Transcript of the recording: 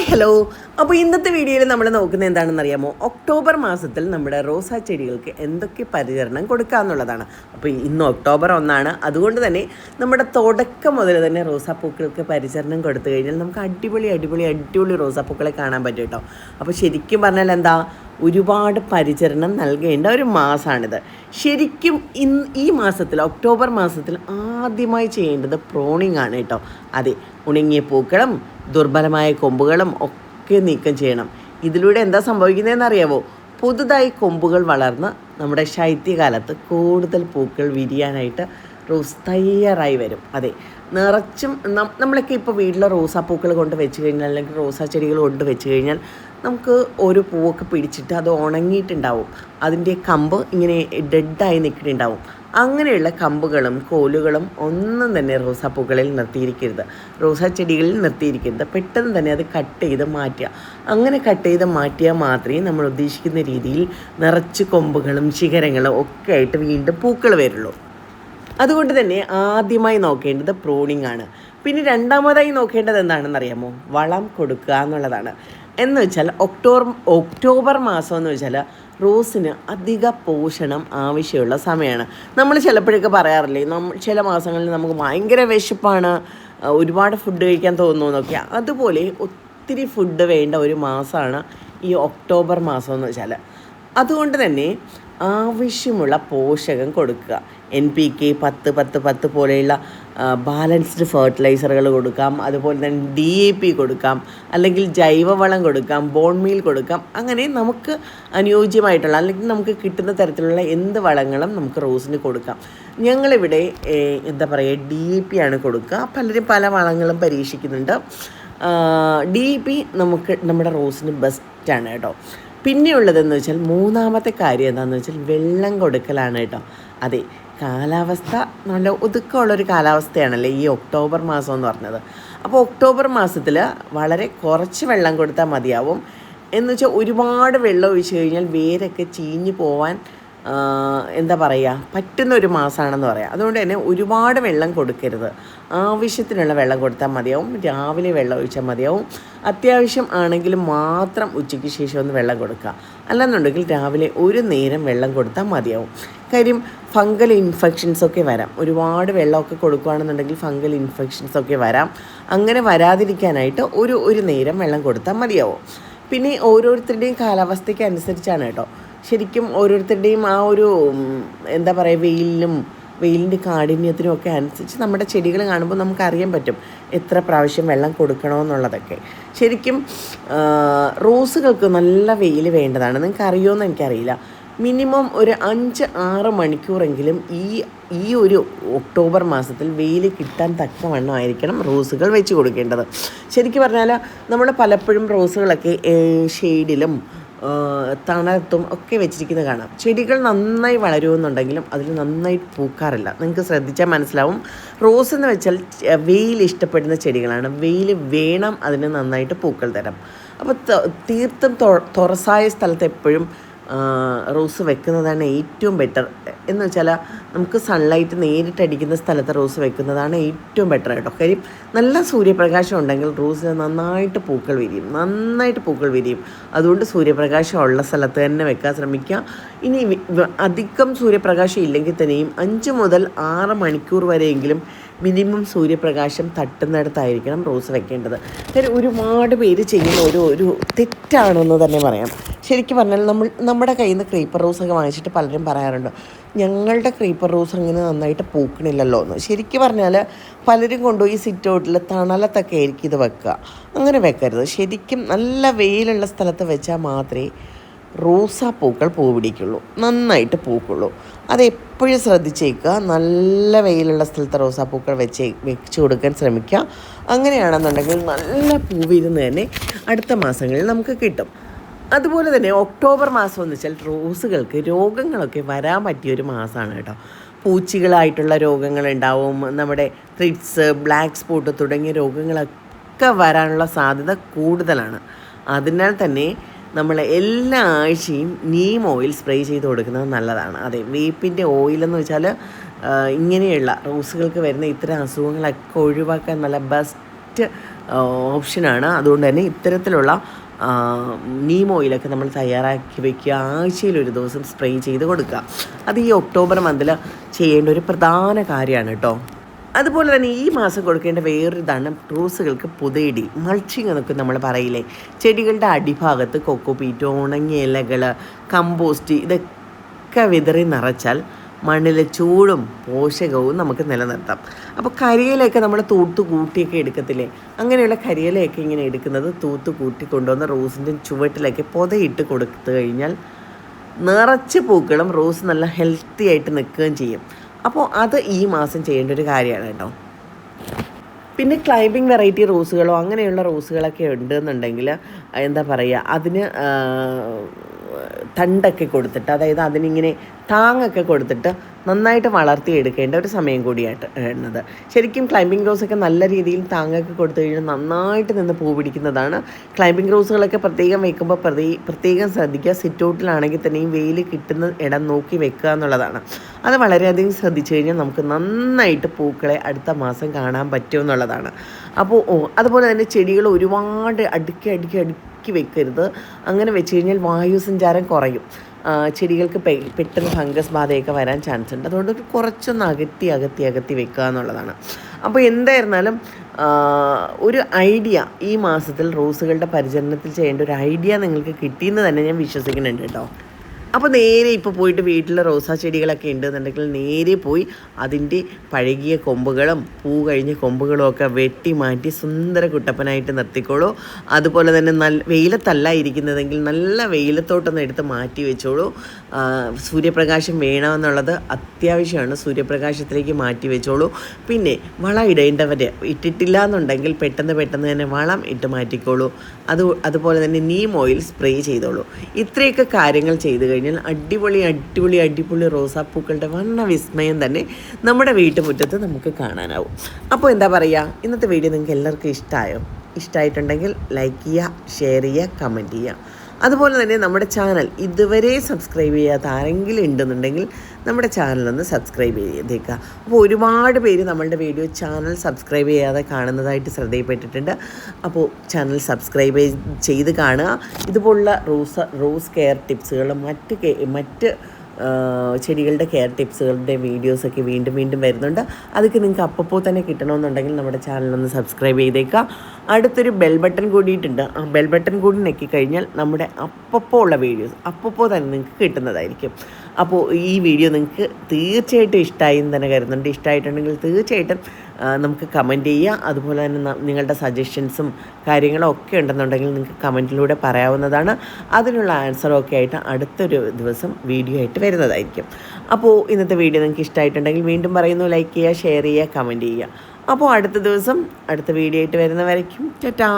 Hi hello അപ്പോൾ ഇന്നത്തെ വീഡിയോയിൽ നമ്മൾ നോക്കുന്നത് എന്താണെന്ന് അറിയാമോ? ഒക്ടോബർ മാസത്തിൽ നമ്മുടെ റോസാ ചെടികൾക്ക് എന്തൊക്കെ പരിചരണം കൊടുക്കുക എന്നുള്ളതാണ്. അപ്പോൾ ഇന്ന് ഒക്ടോബർ ഒന്നാണ്. അതുകൊണ്ട് തന്നെ നമ്മുടെ തുടക്കം മുതൽ തന്നെ റോസാപ്പൂക്കൾക്ക് പരിചരണം കൊടുത്തു കഴിഞ്ഞാൽ നമുക്ക് അടിപൊളി അടിപൊളി അടിപൊളി റോസാപ്പൂക്കളെ കാണാൻ പറ്റും കേട്ടോ. അപ്പോൾ ശരിക്കും പറഞ്ഞാൽ എന്താ? ഒരുപാട് പരിചരണം നൽകേണ്ട ഒരു മാസമാണിത് ശരിക്കും ഇന്ന് ഈ മാസത്തിൽ ഒക്ടോബർ മാസത്തിൽ ആദ്യമായി ചെയ്യേണ്ടത് പ്രോണിംഗ് ആണ് കേട്ടോ. അതെ ഉണങ്ങിയ പൂക്കളും ദുർബലമായ കൊമ്പുകളും ഒക്കെ നീക്കം ചെയ്യണം. ഇതിലൂടെ എന്താ സംഭവിക്കുന്നതെന്ന് അറിയാവോ പുതുതായി കൊമ്പുകൾ വളർന്ന് നമ്മുടെ ശൈത്യകാലത്ത് കൂടുതൽ പൂക്കൾ വിരിയാനായിട്ട് റോസ് തയ്യാറായി വരും. അതെ. നിറച്ചും നമ്മളൊക്കെ ഇപ്പോൾ വീട്ടിലെ റോസാപ്പൂക്കൾ കൊണ്ട് വെച്ച് കഴിഞ്ഞാൽ അല്ലെങ്കിൽ റോസാ ചെടികൾ കൊണ്ട് വെച്ച് കഴിഞ്ഞാൽ നമുക്ക് ഒരു പൂവൊക്കെ പിടിച്ചിട്ട് അത് ഉണങ്ങിയിട്ടുണ്ടാവും. അതിന്റെ കമ്പ് ഇങ്ങനെ ഡെഡായി നിൽക്കുന്നുണ്ടാവും. അങ്ങനെയുള്ള കമ്പുകളും കോലുകളും ഒന്നും തന്നെ റോസാപ്പൂക്കളിൽ നിർത്തിയിരിക്കരുത്. റോസാ ചെടികളിൽ നിർത്തിയിരിക്കരുത്. പെട്ടെന്ന് തന്നെ അത് കട്ട് ചെയ്ത് മാറ്റുക. അങ്ങനെ കട്ട് ചെയ്ത് മാറ്റിയാൽ മാത്രമേ നമ്മൾ ഉദ്ദേശിക്കുന്ന രീതിയിൽ നിറച്ച് കൊമ്പുകളും ശിഖരങ്ങളും ഒക്കെ ആയിട്ട് വീണ്ടും പൂക്കൾ വരുള്ളൂ. അതുകൊണ്ട് തന്നെ ആദ്യമായി നോക്കേണ്ടത് പ്രൂണിംഗ് ആണ്. പിന്നെ രണ്ടാമതായി നോക്കേണ്ടത് എന്താണെന്ന് അറിയാമോ വളം കൊടുക്കുക എന്നുള്ളതാണ്. എന്ന് വെച്ചാൽ ഒക്ടോബർ ഒക്ടോബർ മാസം എന്ന് വെച്ചാൽ റോസിന് അധിക പോഷണം ആവശ്യമുള്ള സമയമാണ്. നമ്മൾ ചിലപ്പോഴൊക്കെ പറയാറില്ലേ നമ്മൾ ചില മാസങ്ങളിൽ നമുക്ക് ഭയങ്കര വിശപ്പാണ് ഒരുപാട് ഫുഡ് കഴിക്കാൻ തോന്നുന്നു എന്നൊക്കെ. അതുപോലെ ഒത്തിരി ഫുഡ് വേണ്ട ഒരു മാസമാണ് ഈ ഒക്ടോബർ മാസം എന്ന് വെച്ചാൽ. അതുകൊണ്ട് തന്നെ ആവശ്യമുള്ള പോഷകം കൊടുക്കുക. എൻ പി കെ പത്ത് പത്ത് പത്ത് പോലെയുള്ള ബാലൻസ്ഡ് ഫെർട്ടിലൈസറുകൾ കൊടുക്കാം. അതുപോലെ തന്നെ ഡി എ പി കൊടുക്കാം. അല്ലെങ്കിൽ ജൈവവളം കൊടുക്കാം ബോൺ മീൽ കൊടുക്കാം. അങ്ങനെ നമുക്ക് അനുയോജ്യമായിട്ടുള്ള അല്ലെങ്കിൽ നമുക്ക് കിട്ടുന്ന തരത്തിലുള്ള എന്ത് വളങ്ങളും നമുക്ക് റോസിന് കൊടുക്കാം. ഞങ്ങളിവിടെ എന്താ പറയുക ഡി എ പി ആണ് കൊടുക്കുക. പലരും പല വളങ്ങളും പരീക്ഷിക്കുന്നുണ്ട്. ഡി പി നമുക്ക് നമ്മുടെ റോസിന് ബെസ്റ്റാണ് കേട്ടോ. പിന്നെയുള്ളതെന്ന് വെച്ചാൽ മൂന്നാമത്തെ കാര്യം എന്താണെന്ന് വെച്ചാൽ വെള്ളം കൊടുക്കലാണ് കേട്ടോ. അതെ കാലാവസ്ഥ നല്ല ഒതുക്കമുള്ളൊരു കാലാവസ്ഥയാണല്ലേ ഈ ഒക്ടോബർ മാസം എന്ന് പറഞ്ഞത്. അപ്പോൾ ഒക്ടോബർ മാസത്തിൽ വളരെ കുറച്ച് വെള്ളം കൊടുത്താൽ മതിയാവും. എന്ന് വെച്ചാൽ ഒരുപാട് വെള്ളം ഒഴിച്ചു കഴിഞ്ഞാൽ വേരൊക്കെ ചീഞ്ഞു പോവാൻ എന്താ പറയുക പറ്റുന്ന ഒരു മാസമാണെന്ന് പറയാം. അതുകൊണ്ട് തന്നെ ഒരുപാട് വെള്ളം കൊടുക്കരുത്. ആവശ്യത്തിനുള്ള വെള്ളം കൊടുത്താൽ മതിയാവും. രാവിലെ വെള്ളം ഒഴിച്ചാൽ മതിയാവും. അത്യാവശ്യം ആണെങ്കിൽ മാത്രം ഉച്ചയ്ക്ക് ശേഷം ഒന്ന് വെള്ളം കൊടുക്കുക. അല്ലെന്നുണ്ടെങ്കിൽ രാവിലെ ഒരു നേരം വെള്ളം കൊടുത്താൽ മതിയാവും. കാര്യം ഫംഗൽ ഇൻഫെക്ഷൻസ് ഒക്കെ വരാം. ഒരുപാട് വെള്ളമൊക്കെ കൊടുക്കുകയാണെന്നുണ്ടെങ്കിൽ ഫംഗൽ ഇൻഫെക്ഷൻസ് ഒക്കെ വരാം. അങ്ങനെ വരാതിരിക്കാനായിട്ട് ഒരു ഒരു നേരം വെള്ളം കൊടുത്താൽ മതിയാവും. പിന്നെ ഓരോരുത്തരുടെയും കാലാവസ്ഥയ്ക്ക് അനുസരിച്ചാണ് കേട്ടോ. ശരിക്കും ഓരോരുത്തരുടെയും ആ ഒരു എന്താ പറയുക വെയിലിനും വെയിലിന്റെ കാഠിന്യത്തിനും ഒക്കെ അനുസരിച്ച് നമ്മുടെ ചെടികൾ കാണുമ്പോൾ നമുക്ക് അറിയാൻ പറ്റും എത്ര പ്രാവശ്യം വെള്ളം കൊടുക്കണമെന്നുള്ളതൊക്കെ. ശരിക്കും റോസുകൾക്ക് നല്ല വെയിൽ വേണ്ടതാണ്. നിങ്ങൾക്ക് അറിയുമോയെന്ന് എനിക്കറിയില്ല. മിനിമം ഒരു അഞ്ച് ആറ് മണിക്കൂറെങ്കിലും ഈ ഈ ഒരു ഒക്ടോബർ മാസത്തിൽ വെയിൽ കിട്ടാൻ തക്കവണ്ണമായിരിക്കണം റോസുകൾ വെച്ച് കൊടുക്കേണ്ടത്. ശരിക്കും പറഞ്ഞാൽ നമ്മൾ പലപ്പോഴും റോസുകളൊക്കെ ഷെയ്ഡിലും തണലത്തും ഒക്കെ വെച്ചിരിക്കുന്നത് കാണാം. ചെടികൾ നന്നായി വളരുമെന്നുണ്ടെങ്കിലും അതിൽ നന്നായി പൂക്കാറില്ല. നിങ്ങൾക്ക് ശ്രദ്ധിച്ചാൽ മനസ്സിലാവും. റോസ് എന്ന് വെച്ചാൽ വെയിൽ ഇഷ്ടപ്പെടുന്ന ചെടികളാണ്. വെയിൽ വേണം അതിന് നന്നായിട്ട് പൂക്കൾ തരാം. അപ്പോൾ തീർത്തും തുറസായ സ്ഥലത്ത് എപ്പോഴും റോസ് വെക്കുന്നതാണ് ഏറ്റവും ബെറ്റർ എന്ന് വെച്ചാൽ നമുക്ക് സൺലൈറ്റ് നേരിട്ട് അടിക്കുന്ന സ്ഥലത്ത് റോസ് വെക്കുന്നതാണ് ഏറ്റവും ബെറ്റർ കേട്ടോ കാര്യം നല്ല സൂര്യപ്രകാശം ഉണ്ടെങ്കിൽ റോസിന് നന്നായിട്ട് പൂക്കൾ വിരിയും. നന്നായിട്ട് പൂക്കൾ വിരിയും. അതുകൊണ്ട് സൂര്യപ്രകാശം ഉള്ള സ്ഥലത്ത് തന്നെ വെക്കാൻ ശ്രമിക്കുക. ഇനി അധികം സൂര്യപ്രകാശം ഇല്ലെങ്കിൽ തന്നെയും അഞ്ച് മുതൽ ആറ് മണിക്കൂർ വരെയെങ്കിലും മിനിമം സൂര്യപ്രകാശം തട്ടുന്നിടത്തായിരിക്കണം റോസ് വെക്കേണ്ടത്. കാര്യം ഒരുപാട് പേര് ചെയ്യുന്ന ഒരു ഒരു തെറ്റാണെന്ന് തന്നെ പറയാം. ശരിക്കും പറഞ്ഞാൽ നമ്മൾ നമ്മുടെ കയ്യിൽ നിന്ന് ക്രീപ്പർ റോസൊക്കെ വാങ്ങിച്ചിട്ട് പലരും പറയാറുണ്ട് ഞങ്ങളുടെ ക്രീപ്പർ റോസ് അങ്ങനെ നന്നായിട്ട് പൂക്കണില്ലല്ലോ എന്ന്. ശരിക്കും പറഞ്ഞാൽ പലരും കൊണ്ടുപോയി സിറ്റ് ഔട്ടിൽ തണലത്തൊക്കെ ആയിരിക്കും ഇത് വെക്കുക. അങ്ങനെ വെക്കരുത്. ശരിക്കും നല്ല വെയിലുള്ള സ്ഥലത്ത് വെച്ചാൽ മാത്രമേ റോസാപ്പൂക്കൾ പൂ പിടിക്കുള്ളൂ നന്നായിട്ട് പൂക്കുള്ളൂ. അത് എപ്പോഴും ശ്രദ്ധിച്ചേക്കുക. നല്ല വെയിലുള്ള സ്ഥലത്ത് റോസാപ്പൂക്കൾ വെച്ച് വെച്ച് കൊടുക്കാൻ ശ്രമിക്കുക. അങ്ങനെയാണെന്നുണ്ടെങ്കിൽ നല്ല പൂവിരുന്ന് തന്നെ അടുത്ത മാസങ്ങളിൽ നമുക്ക് കിട്ടും. അതുപോലെ തന്നെ ഒക്ടോബർ മാസം എന്ന് വെച്ചാൽ റോസുകൾക്ക് രോഗങ്ങളൊക്കെ വരാൻ പറ്റിയ ഒരു മാസമാണ് കേട്ടോ. പൂച്ചികളായിട്ടുള്ള രോഗങ്ങളുണ്ടാവും നമ്മുടെ ത്രിപ്സ് ബ്ലാക്ക് സ്പോട്ട് തുടങ്ങിയ രോഗങ്ങളൊക്കെ വരാനുള്ള സാധ്യത കൂടുതലാണ്. അതിനാൽ തന്നെ നമ്മൾ എല്ലാ ആഴ്ചയും നീം ഓയിൽ സ്പ്രേ ചെയ്ത് കൊടുക്കുന്നത് നല്ലതാണ്. അതെ വേപ്പിന്റെ ഓയിലെന്ന് വെച്ചാൽ ഇങ്ങനെയുള്ള റോസുകൾക്ക് വരുന്ന ഇത്തരം അസുഖങ്ങളൊക്കെ ഒഴിവാക്കാൻ നല്ല ബെസ്റ്റ് ഓപ്ഷനാണ് അതുകൊണ്ട് തന്നെ ഇത്തരത്തിലുള്ള ആ, നീം ഓയിലൊക്കെ നമ്മൾ തയ്യാറാക്കി വയ്ക്കുക ആഴ്ചയിൽ ഒരു ദിവസം സ്പ്രേ ചെയ്ത് കൊടുക്കുക. അത് ഈ ഒക്ടോബർ മന്തിൽ ചെയ്യേണ്ട ഒരു പ്രധാന കാര്യമാണ് കേട്ടോ അതുപോലെ തന്നെ ഈ മാസം കൊടുക്കേണ്ട വേറൊരു ഇതാണ് റോസുകൾക്ക് പുതയിടി മൾച്ചിങ് എന്നൊക്കെ നമ്മൾ പറയില്ലേ. ചെടികളുടെ അടിഭാഗത്ത് കൊക്കോപീറ്റ് ഉണങ്ങിയ ഇലകൾ കമ്പോസ്റ്റ് ഇതൊക്കെ വിതറി നിറച്ചാൽ മണ്ണിലെ ചൂടും പോഷകവും നമുക്ക് നിലനിർത്താം. അപ്പോൾ കരിയിലയൊക്കെ നമ്മൾ തൂത്ത് കൂട്ടിയൊക്കെ എടുക്കത്തില്ലേ? അങ്ങനെയുള്ള കരിയിലയൊക്കെ ഇങ്ങനെ എടുക്കുന്നത് തൂത്ത് കൂട്ടി കൊണ്ടുവന്ന് റോസിന്റെ ചുവട്ടിലൊക്കെ പൊതയിട്ട് കൊടുത്തു കഴിഞ്ഞാൽ നിറച്ച് പൂക്കളും റോസ് നല്ല ഹെൽത്തി ആയിട്ട് നിൽക്കുകയും ചെയ്യും. അപ്പോൾ അത് ഈ മാസം ചെയ്യേണ്ട ഒരു കാര്യമാണ് കേട്ടോ. പിന്നെ ക്ലൈമ്പിംഗ് വെറൈറ്റി റോസുകളോ അങ്ങനെയുള്ള റോസുകളൊക്കെ ഉണ്ട് എന്നുണ്ടെങ്കിൽ എന്താ പറയുക അതിന് തണ്ടൊക്കെ കൊടുത്തിട്ട് അതായത് അതിനിങ്ങനെ താങ്ങൊക്കെ കൊടുത്തിട്ട് നന്നായിട്ട് വളർത്തിയെടുക്കേണ്ട ഒരു സമയം കൂടിയായിട്ട് ശരിക്കും ശരിക്കും ക്ലൈമ്പിംഗ് റോസൊക്കെ നല്ല രീതിയിൽ താങ്ങൊക്കെ കൊടുത്തു കഴിഞ്ഞാൽ നന്നായിട്ട് നിന്ന് പൂ പിടിക്കുന്നതാണ്. ക്ലൈമ്പിംഗ് റോസുകളൊക്കെ പ്രത്യേകം വെക്കുമ്പോൾ പ്രതി പ്രത്യേകം ശ്രദ്ധിക്കുക. സിറ്റൗട്ടിലാണെങ്കിൽ തന്നെയും വെയിൽ കിട്ടുന്ന ഇടം നോക്കി വെക്കുക എന്നുള്ളതാണ്. അത് വളരെയധികം ശ്രദ്ധിച്ചു കഴിഞ്ഞാൽ നമുക്ക് നന്നായിട്ട് പൂക്കളെ അടുത്ത മാസം കാണാൻ പറ്റും എന്നുള്ളതാണ്. അപ്പോൾ അതുപോലെ തന്നെ ചെടികൾ ഒരുപാട് അടുക്കി അടുക്കി അടുക്കി വെക്കരുത്. അങ്ങനെ വെച്ച് കഴിഞ്ഞാൽ വായുസഞ്ചാരം കുറയും. ചെടികൾക്ക് പെട്ടെന്ന് ഫംഗസ് ബാധയൊക്കെ വരാൻ ചാൻസ് ഉണ്ട്. അതുകൊണ്ട് ഒരു കുറച്ചൊന്ന് അകത്തി അകത്തി അകത്തി വെക്കുക എന്നുള്ളതാണ്. അപ്പോൾ എന്തായിരുന്നാലും ഒരു ഐഡിയ ഈ മാസത്തിൽ റോസുകളുടെ പരിചരണത്തിൽ ചെയ്യേണ്ട ഒരു ഐഡിയ നിങ്ങൾക്ക് കിട്ടിയെന്ന് തന്നെ ഞാൻ വിശ്വസിക്കുന്നുണ്ട് കേട്ടോ. അപ്പോൾ നേരെ ഇപ്പോൾ പോയിട്ട് വീട്ടിൽ റോസാ ചെടികളൊക്കെ ഉണ്ടെന്നുണ്ടെങ്കിൽ നേരെ പോയി അതിന്റെ പഴകിയ കൊമ്പുകളും പൂ കഴിഞ്ഞ കൊമ്പുകളും ഒക്കെ വെട്ടി മാറ്റി സുന്ദര കുട്ടപ്പനായിട്ട് നിർത്തിക്കോളൂ. അതുപോലെ തന്നെ നല്ല വെയിലത്തല്ല ഇരിക്കുന്നതെങ്കിൽ നല്ല വെയിലത്തോട്ടൊന്ന് എടുത്ത് മാറ്റി വെച്ചോളൂ. സൂര്യപ്രകാശം വേണമെന്നുള്ളത് അത്യാവശ്യമാണ്. സൂര്യപ്രകാശത്തിലേക്ക് മാറ്റി വെച്ചോളൂ. പിന്നെ വളം ഇടേണ്ടവർ ഇട്ടിട്ടില്ല എന്നുണ്ടെങ്കിൽ പെട്ടെന്ന് പെട്ടെന്ന് തന്നെ വളം ഇട്ട് മാറ്റിക്കോളൂ. അത് അതുപോലെ തന്നെ നീം ഓയിൽ സ്പ്രേ ചെയ്തോളൂ. ഇത്രയൊക്കെ കാര്യങ്ങൾ ചെയ്ത് കഴിഞ്ഞാൽ അടിപൊളി അടിപൊളി അടിപൊളി റോസാപ്പൂക്കളുടെ വണ്ണ വിസ്മയം തന്നെ നമ്മുടെ വീട്ടുമുറ്റത്ത് നമുക്ക് കാണാനാവും. അപ്പോൾ എന്താ പറയുക ഇന്നത്തെ വീഡിയോ നിങ്ങൾക്ക് എല്ലാവർക്കും ഇഷ്ടമായോ ഇഷ്ടമായിട്ടുണ്ടെങ്കിൽ ലൈക്ക് ചെയ്യുക ഷെയർ ചെയ്യുക കമന്റ് ചെയ്യുക. അതുപോലെ തന്നെ നമ്മുടെ ചാനൽ ഇതുവരെ സബ്സ്ക്രൈബ് ചെയ്യാത്ത ആരെങ്കിലും ഉണ്ടെന്നുണ്ടെങ്കിൽ നമ്മുടെ ചാനലൊന്ന് സബ്സ്ക്രൈബ് ചെയ്തേക്കുക. അപ്പോൾ ഒരുപാട് പേര് നമ്മളുടെ വീഡിയോ ചാനൽ സബ്സ്ക്രൈബ് ചെയ്യാതെ കാണുന്നതായിട്ട് ശ്രദ്ധയിൽപ്പെട്ടിട്ടുണ്ട്. അപ്പോൾ ചാനൽ സബ്സ്ക്രൈബ് ചെയ്ത് കാണുക. ഇതുപോലുള്ള റോസ് റോസ് കെയർ ടിപ്സുകളും മറ്റ് മറ്റ് ചെടികളുടെ കെയർ ടിപ്സുകളുടെ വീഡിയോസൊക്കെ വീണ്ടും വീണ്ടും വരുന്നുണ്ട്. അതൊക്കെ നിങ്ങൾക്ക് അപ്പോൾ തന്നെ കിട്ടണമെന്നുണ്ടെങ്കിൽ നമ്മുടെ ചാനലൊന്ന് സബ്സ്ക്രൈബ് ചെയ്തേക്കുക. അടുത്തൊരു ബെൽ ബട്ടൺ കൂടിയിട്ടുണ്ട്. ആ ബെൽ ബട്ടൺ കൂടി നെക്കി കഴിഞ്ഞാൽ നമ്മുടെ അപ്പോൾ ഉള്ള വീഡിയോസ് അപ്പോൾ തന്നെ നിങ്ങൾക്ക് കിട്ടുന്നതായിരിക്കും. അപ്പോൾ ഈ വീഡിയോ നിങ്ങൾക്ക് തീർച്ചയായിട്ടും ഇഷ്ടമായി എന്ന് തന്നെ കരുതുന്നുണ്ട്. ഇഷ്ടമായിട്ടുണ്ടെങ്കിൽ തീർച്ചയായിട്ടും നമുക്ക് കമന്റ് ചെയ്യുക അതുപോലെ തന്നെ നിങ്ങളുടെ സജഷൻസും കാര്യങ്ങളും ഒക്കെ ഉണ്ടെന്നുണ്ടെങ്കിൽ നിങ്ങൾക്ക് കമന്റിലൂടെ പറയാവുന്നതാണ്. അതിനുള്ള ആൻസറൊക്കെ ആയിട്ട് അടുത്തൊരു ദിവസം വീഡിയോ ആയിട്ട് വരുന്നതായിരിക്കും. അപ്പോൾ ഇന്നത്തെ വീഡിയോ നിങ്ങൾക്ക് ഇഷ്ടമായിട്ടുണ്ടെങ്കിൽ വീണ്ടും പറയുന്നു ലൈക്ക് ചെയ്യുക ഷെയർ ചെയ്യുക കമന്റ് ചെയ്യുക. അപ്പോൾ അടുത്ത ദിവസം അടുത്ത വീഡിയോ ആയിട്ട് വരുന്നവരേക്കും. ടാറ്റാ